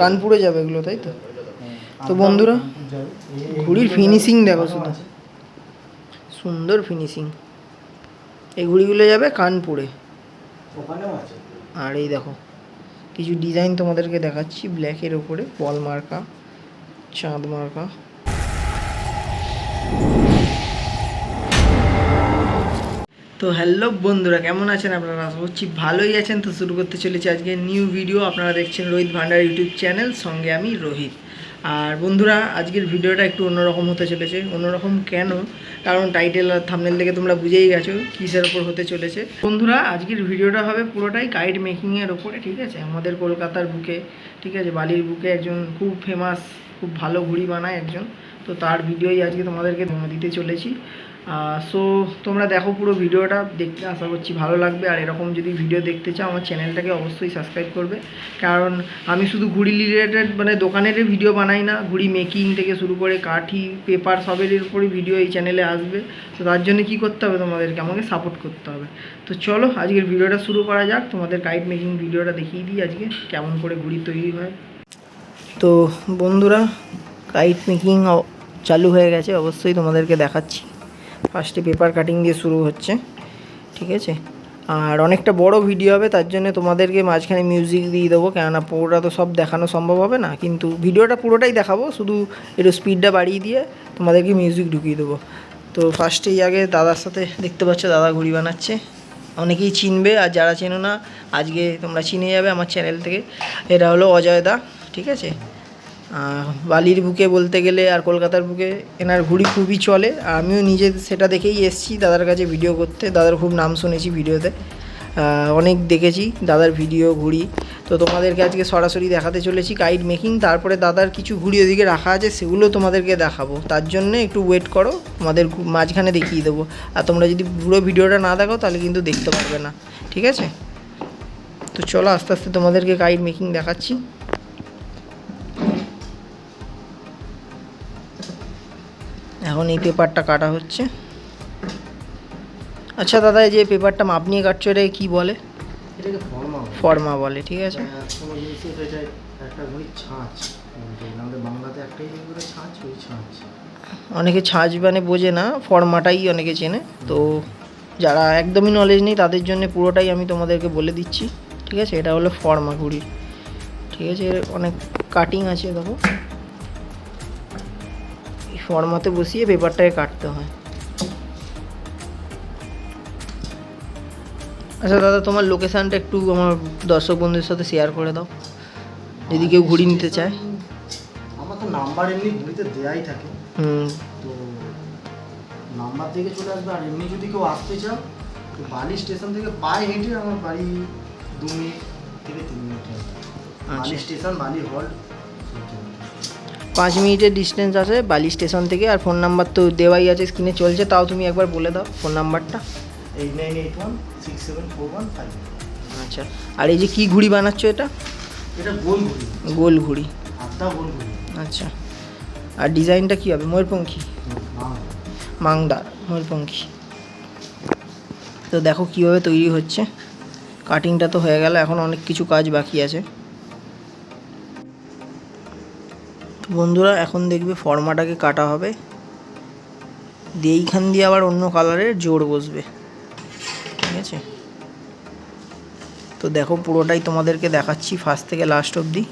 কানপুরে যাবে এগুলো তাই তো? তো বন্ধুরা ঘুড়ির ফিনিশিং দেখো শুধু। সুন্দর ফিনিশিং এই ঘুড়িগুলো যাবে কানপুরে। আর এই দেখো কিছু ডিজাইন তোমাদেরকে দেখাচ্ছি। ব্ল্যাকের ওপরে বল মার্কা চাঁদ মার্কা তো হ্যালো বন্ধুরা, কেমন আছেন আপনারা? আশা করছি ভালোই আছেন। তো শুরু করতে চলেছি আজকে নিউ ভিডিও আপনারা দেখছেন রোহিত ভান্ডার ইউটিউব চ্যানেল সঙ্গে আমি রোহিত। আর বন্ধুরা, আজকের ভিডিওটা একটু অন্যরকম হতে চলেছে। অন্যরকম কেন? কারণ টাইটেল আর থামনেল থেকে তোমরা বুঝেই গেছো কিসের ওপর হতে চলেছে। বন্ধুরা, আজকের ভিডিওটা হবে পুরোটাই কাইট মেকিংয়ের ওপরে ঠিক আছে? আমাদের কলকাতার বুকে, ঠিক আছে? বালির বুকে একজন খুব ফেমাস খুব ভালো ঘুড়ি বানায় একজন। তো তার ভিডিওই আজকে তোমাদেরকে দিতে চলেছি। সো তোমরা দেখো পুরো ভিডিওটা, দেখতে আশা করছি ভালো লাগবে। আর এরকম যদি ভিডিও দেখতে চাও, আমার চ্যানেলটাকে অবশ্যই সাবস্ক্রাইব করবে। কারণ আমি শুধু ঘুড়ি রিলেটেড মানে দোকানের ভিডিও বানাই না, ঘুড়ি মেকিং থেকে শুরু করে কাঠি পেপার সবের উপরই ভিডিও এই চ্যানেলে আসবে। তো তার জন্য কী করতে হবে তোমাদেরকে? আমাকে সাপোর্ট করতে হবে। তো চলো, আজকের ভিডিওটা শুরু করা যাক। তোমাদের কাইট মেকিং ভিডিওটা দেখিয়ে দিই আজকে, কেমন করে ঘুড়ি তৈরি হয়। তো বন্ধুরা কাইট মেকিং চালু হয়ে গেছে। অবশ্যই তোমাদেরকে দেখাচ্ছি। ফার্স্টে পেপার কাটিং দিয়ে শুরু হচ্ছে, ঠিক আছে? আর অনেকটা বড় ভিডিও হবে, তার জন্য তোমাদেরকে মাঝখানে মিউজিক দিয়ে দেবো, কেননা পুরোটা তো সব দেখানো সম্ভব হবে না, কিন্তু ভিডিওটা পুরোটাই দেখাবো, শুধু একটু স্পিডটা বাড়িয়ে দিয়ে তোমাদেরকে মিউজিক ঢুকিয়ে দেবো। তো ফার্স্টেই আগে দাদার সাথে দেখতে পাচ্ছ, দাদা ঘুড়ি বানাচ্ছে। অনেকেই চিনবে, আর যারা চেনো না, আজকে তোমরা চিনে যাবে আমার চ্যানেল থেকে। এটা হলো অজয় দা, ঠিক আছে? বালির বুকে বলতে গেলে আর কলকাতার বুকে এনার ঘুড়ি খুবই চলে। আমিও নিজে সেটা দেখেই এসেছি দাদার কাছে ভিডিও করতে। দাদার খুব নাম শুনেছি ভিডিওতে অনেক দেখেছি দাদার ভিডিও ঘুড়ি। তো তোমাদেরকে আজকে সরাসরি দেখাতে চলেছি গাইড মেকিং তারপরে দাদার কিছু ঘুড়ি ওদিকে রাখা আছে, সেগুলো তোমাদেরকে দেখাবো। তার জন্য একটু ওয়েট করো, তোমাদের মাঝখানে দেখিয়ে দেবো। আর তোমরা যদি পুরো ভিডিওটা না দেখো, তাহলে কিন্তু দেখতে পারবে না। ঠিক আছে? তো চলো আস্তে আস্তে তোমাদেরকে গাইড মেকিং দেখাচ্ছি। এখন এই পেপারটা কাটা হচ্ছে। আচ্ছা দাদা এই যে পেপারটা মাপ নিয়ে কাটছো এটা কি বলে? ফর্মা বলে। ঠিক আছে? ছাঁচ। অনেকে ছাঁচ মানে বোঝে না ফর্মাটাই অনেকে চেনে। তো যারা একদমই নলেজ নেই তাদের জন্য পুরোটাই আমি তোমাদেরকে বলে দিচ্ছি ঠিক আছে? এটা হলো ফর্মা ঘুড়ির ঠিক আছে অনেক কাটিং আছে দেখো। ফর্মাতে বসিয়ে পেপারটাকে কাটতে হয়। আচ্ছা দাদা তোমার লোকেশানটা একটু আমার দর্শক বন্ধুদের সাথে শেয়ার করে দাও। যদি কেউ ঘুড়ি নিতে চায়। আমার তো নাম্বার এমনি ঘড়িতে দেয়াই থাকে। হুম। তো নাম্বার থেকে চলে আসবে আর এমনি যদি কেউ আসতে চাও তো বালি স্টেশন থেকে পায়ে হেঁটে আমার বাড়ি দু মিনিট থেকে তিন মিনিট বালি আচ্ছা। স্টেশন বালি হল্ট পাঁচ মিনিটের ডিস্টেন্স আছে বালি স্টেশন থেকে আর ফোন নাম্বার তো দেওয়াই আছে স্ক্রিনে চলছে তাও তুমি একবার বলে দাও ফোন নাম্বারটা eight nine eight one six seven four one five আচ্ছা আর এই যে কি ঘুড়ি বানাচ্ছ এটা? এটা গোল ঘড়ি। গোল ঘুড়ি। গোল ঘড়ি। আচ্ছা আর ডিজাইনটা কী হবে? ময়ূরপঙ্খী? না মাংদার ময়ূরপঙ্খী। তো দেখো কীভাবে তৈরি হচ্ছে। কাটিংটা তো হয়ে গেল এখন অনেক কিছু কাজ বাকি আছে। তো বন্ধুরা, এখন দেখবে ফর্মাটাকে কাটা হবে। দিয়ে এইখান দিয়ে আবার অন্য কালারের জোর বসবে। ঠিক আছে? তো দেখো পুরোটাই তোমাদেরকে দেখাচ্ছি ফার্স্ট থেকে লাস্ট অবধি।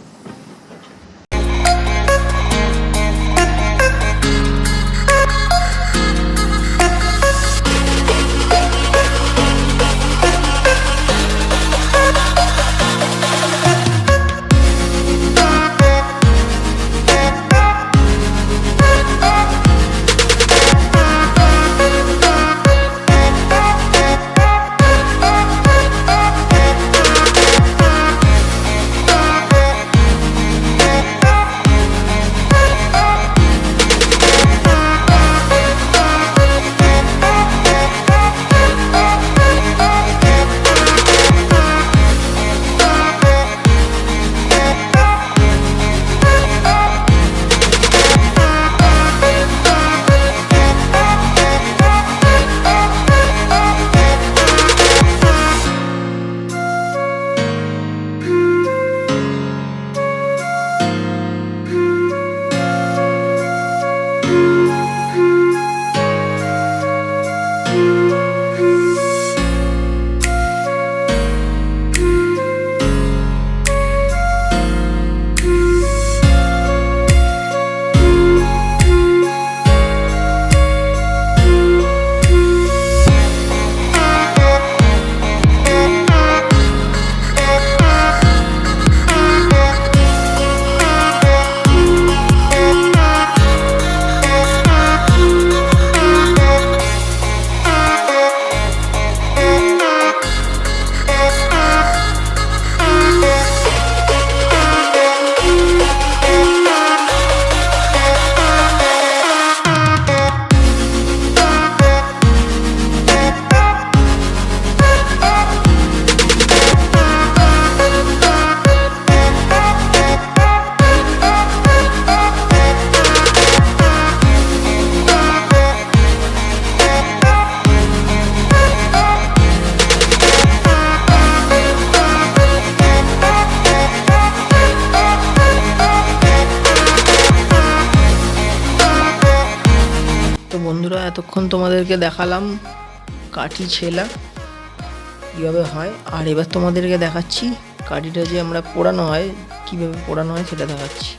এতক্ষণ তোমাদেরকে দেখালাম, কাঠি ছেলা, কীভাবে হয়, আর এবার তোমাদেরকে দেখাচ্ছি, কাঠিটা যে আমরা পোড়ানো হয়, কীভাবে পোড়ানো হয় সেটা দেখাচ্ছি।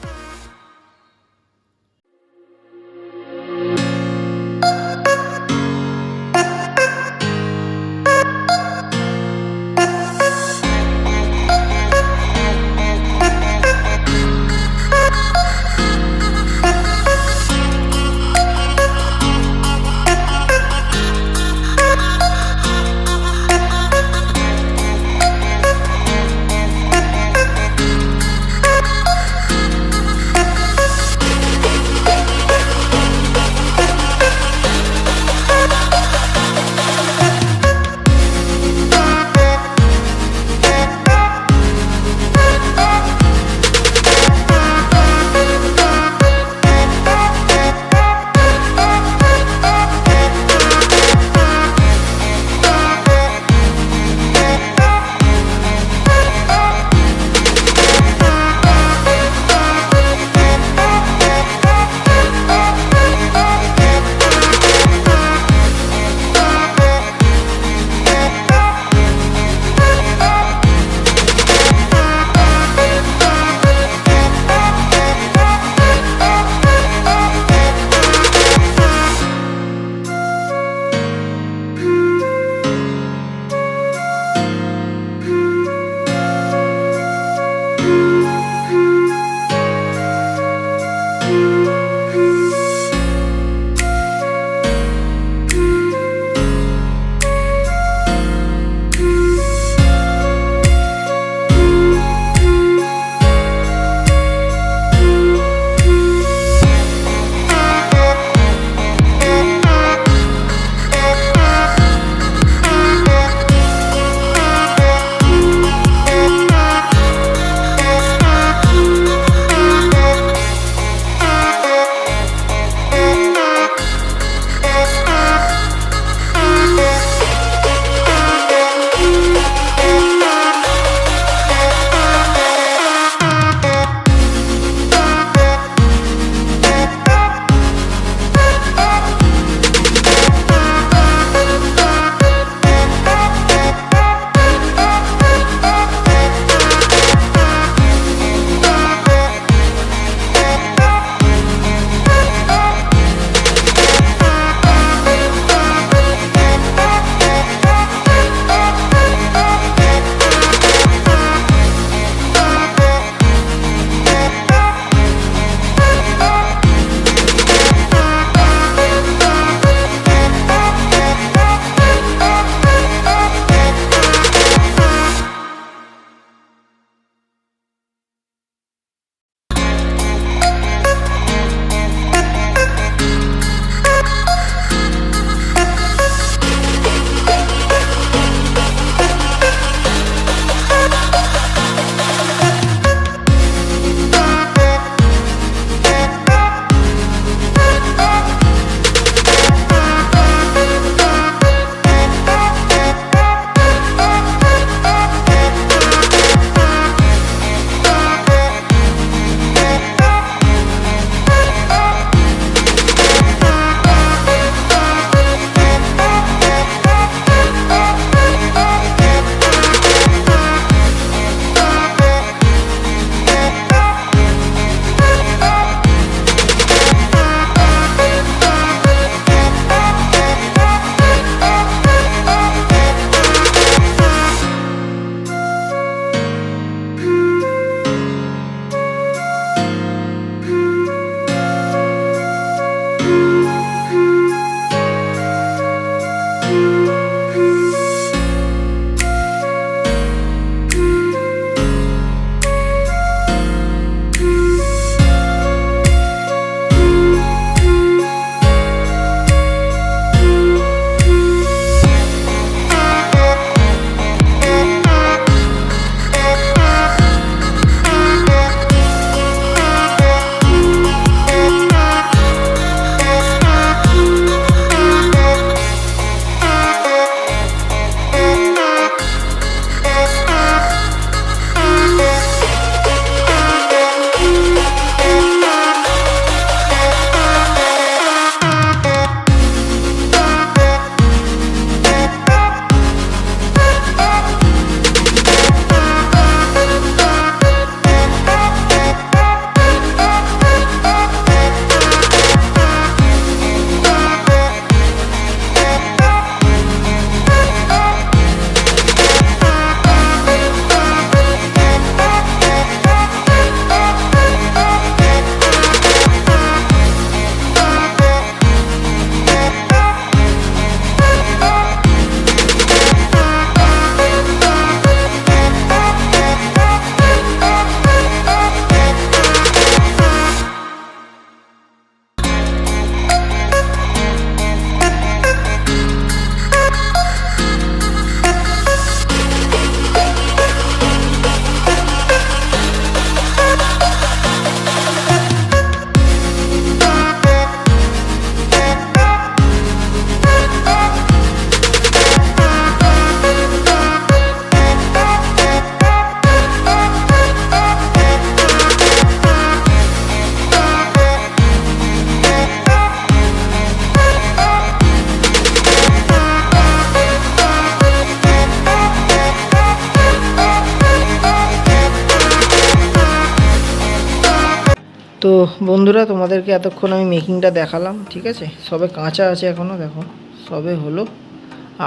তো বন্ধুরা, তোমাদেরকে এতক্ষণ আমি মেকিংটা দেখালাম, ঠিক আছে? সবে কাঁচা আছে এখনও দেখো। সবে হলো।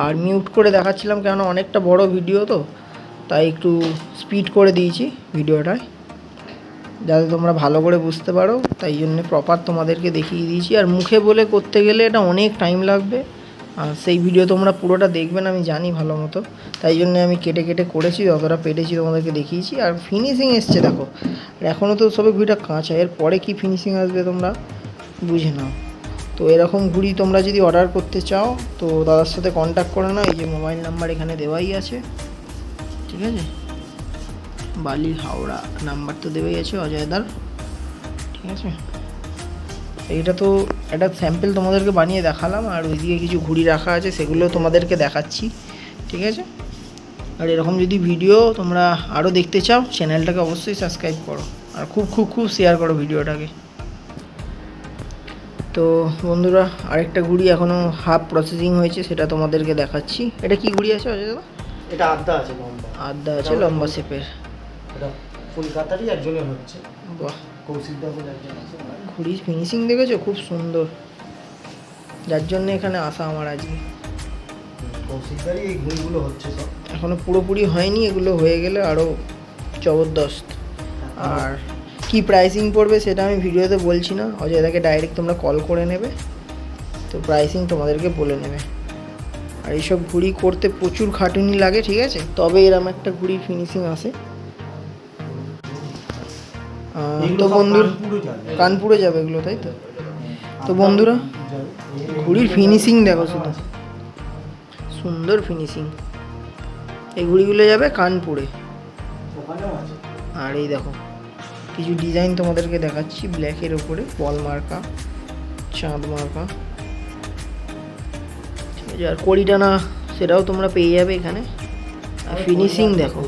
আর মিউট করে দেখাচ্ছিলাম, কেননা অনেকটা বড় ভিডিও তো, তাই একটু স্পিড করে দিয়েছি ভিডিওটায়। যাতে তোমরা ভালো করে বুঝতে পারো, তাই জন্য প্রপার তোমাদেরকে দেখিয়ে দিয়েছি। আর মুখে বলে করতে গেলে এটা অনেক টাইম লাগবে। সেই ভিডিও তোমরা পুরোটা দেখবেন আমি জানি ভালো মতো। তাই জন্য আমি কেটে কেটে করেছি, যতটা পেরেছি তোমাদেরকে দেখিয়েছি। আর ফিনিশিং এসছে, দেখো। আর এখনও তো সবে ঘুড়িটা কাঁচা, এর পরে কি ফিনিশিং আসবে তোমরা বুঝে নাও। তো এরকম ঘুড়ি তোমরা যদি অর্ডার করতে চাও, তো দাদার সাথে কন্ট্যাক্ট করে নাও, এই যে মোবাইল নাম্বার এখানে দেওয়াই আছে। ঠিক আছে? বালি হাওড়া নাম্বার তো দেওয়াই আছে অজয়দার ঠিক আছে? এইটা তো একটা স্যাম্পেল তোমাদেরকে বানিয়ে দেখালাম আর ওইদিকে কিছু ঘুড়ি রাখা আছে সেগুলো তোমাদেরকে দেখাচ্ছি ঠিক আছে? আর এরকম যদি ভিডিও তোমরা আরও দেখতে চাও চ্যানেলটাকে অবশ্যই সাবস্ক্রাইব করো আর খুব খুব খুব শেয়ার করো ভিডিওটাকে তো বন্ধুরা আরেকটা ঘুড়ি এখনও হাফ প্রসেসিং হয়েছে সেটা তোমাদেরকে দেখাচ্ছি। এটা কি ঘুড়ি আছে অজয় দাদা? এটা আড্ডা আছে লম্বা। আড্ডা আছে লম্বা শেপের। এটা কলকাতারই একজনের হচ্ছে। বাহ। কৌশিকদা বলে একজন আছে। ঘুড়ির ফিনিশিং দেখেছ? খুব সুন্দর। যার জন্য এখানে আসা আমার আজকে। কৌশিকদারই এই ঘুড়িগুলো হচ্ছে সব। এখনও পুরোপুরি হয়নি এগুলো হয়ে গেলে আরও জবরদস্ত। আর কি প্রাইসিং পড়বে সেটা আমি ভিডিওতে বলছি না। অজয়দাকে ডাইরেক্ট তোমরা কল করে নেবে। তো প্রাইসিং তোমাদেরকে বলে নেবে। আর এইসব ঘুড়ি করতে প্রচুর খাটুনি লাগে ঠিক আছে? তবে এরম একটা ঘুড়ির ফিনিশিং আসে। তো বন্ধুর কানপুরে যাবে। এগুলো তাই তো? তো বন্ধুরা ঘুড়ির ফিনিশিং দেখো শুধু। সুন্দর ফিনিশিং এই ঘুড়িগুলো যাবে কানপুরে। আর এই দেখো কিছু ডিজাইন তোমাদেরকে দেখাচ্ছি ব্ল্যাকের ওপরে বল মার্কা চাঁদ মার্কা ঠিক আছে আর কড়িটানা সেটাও তোমরা পেয়ে যাবে এখানে। আর ফিনিশিং দেখো।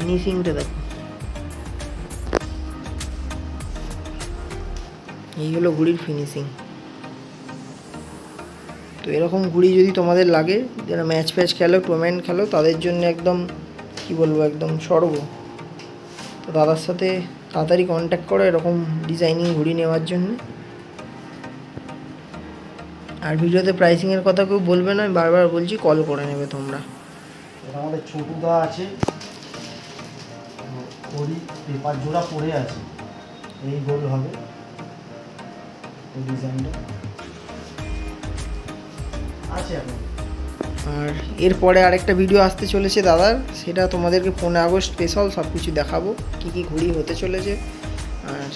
ফিনিশিংটা দেখো এই হলো ঘুড়ির ফিনিশিং তো এরকম ঘুড়ি যদি তোমাদের লাগে, যারা ম্যাচ ফ্যাচ খেলো টুর্নামেন্ট খেলো, তাদের জন্য একদম, কি বলব, একদম স্বর্গ তো দাদার সাথে তাড়াতাড়ি কন্ট্যাক্ট করো এরকম ডিজাইনিং ঘুড়ি নেওয়ার জন্য। আর ভিডিওতে প্রাইসিংয়ের কথা কেউ বলবে না বারবার বলছি কল করে নেবে তোমরা। আমাদের ছোটুদা আছে। ওরই পেপার জোড়া পড়ে আছে। এই গোল হবে। এই ডিজাইনটা। আছে এখন। আর এরপরে আরেকটা ভিডিও আসতে চলেছে দাদার। সেটা তোমাদেরকে পনেরো আগস্ট স্পেশাল সব কিছু দেখাবো কী কী ঘুড়ি হতে চলেছে। আর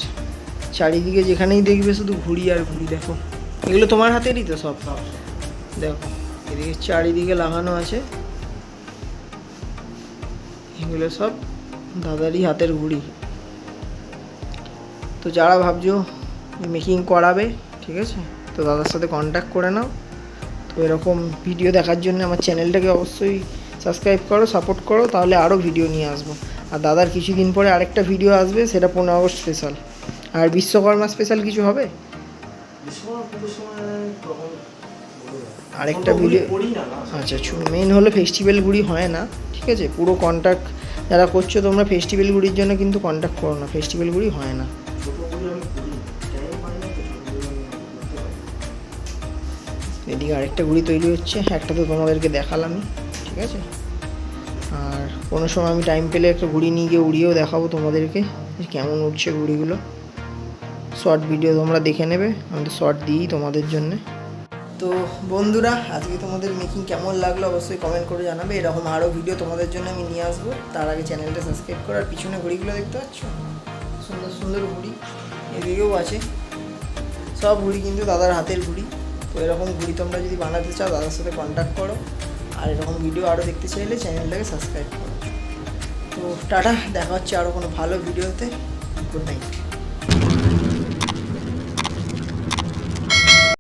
চারিদিকে যেখানেই দেখবে শুধু ঘুড়ি আর ঘুড়ি দেখো। এগুলো তোমার হাতেরই তো সব। দেখো এদিকে চারিদিকে লাগানো আছে। এগুলো সব দাদারই হাতের ঘুড়ি তো যারা ভাবছ মেকিং করাবে ঠিক আছে? তো দাদার সাথে কন্ট্যাক্ট করে নাও। তো এরকম ভিডিও দেখার জন্য আমার চ্যানেলটাকে অবশ্যই সাবস্ক্রাইব করো সাপোর্ট করো তাহলে আরও ভিডিও নিয়ে আসব। আর দাদার কিছুদিন পরে আরেকটা ভিডিও আসবে সেটা পনেরো আগস্ট স্পেশাল আর বিশ্বকর্মা স্পেশাল কিছু হবে। আরেকটা ভিডিও- আচ্ছা মেন হলো ফেস্টিভ্যালগুলি হয় না ঠিক আছে? পুরো কন্ট্যাক্ট যারা করছ তোমরা ফেস্টিভ্যালগুলির জন্য কিন্তু কন্ট্যাক্ট করো না ফেস্টিভ্যালগুলি হয় না। এদিকে আরেকটা ঘুড়ি তৈরি হচ্ছে, একটা তো তোমাদেরকে দেখালামই, ঠিক আছে? আর কোনো সময় আমি টাইম পেলে একটা ঘুড়ি নিয়ে গিয়ে উড়িয়েও দেখাবো তোমাদেরকে কেমন উঠছে ঘুড়িগুলো শর্ট ভিডিও তোমরা দেখে নেবে, আমি তো শর্ট দিই তোমাদের জন্যে। তো বন্ধুরা, আজকে তোমাদের মেকিং কেমন লাগল অবশ্যই কমেন্ট করে জানাবে। এরকম আরও ভিডিও তোমাদের জন্য আমি নিয়ে আসব। তার আগে চ্যানেলটা সাবস্ক্রাইব করো, আর পিছনে ঘুড়িগুলো দেখতে পাচ্ছ? সুন্দর সুন্দর ঘুড়ি। এদিকেও আছে। সব ঘুড়ি কিন্তু দাদার হাতের ঘুড়ি। তো এরকম ঘুড়ি তোমরা যদি বানাতে চাও, দাদার সাথে কন্ট্যাক্ট করো। আর এরকম ভিডিও আরও দেখতে চাইলে চ্যানেলটাকে সাবস্ক্রাইব করো। তো টাটা, দেখা হচ্ছে আরও কোনো ভালো ভিডিওতে গুড নাইট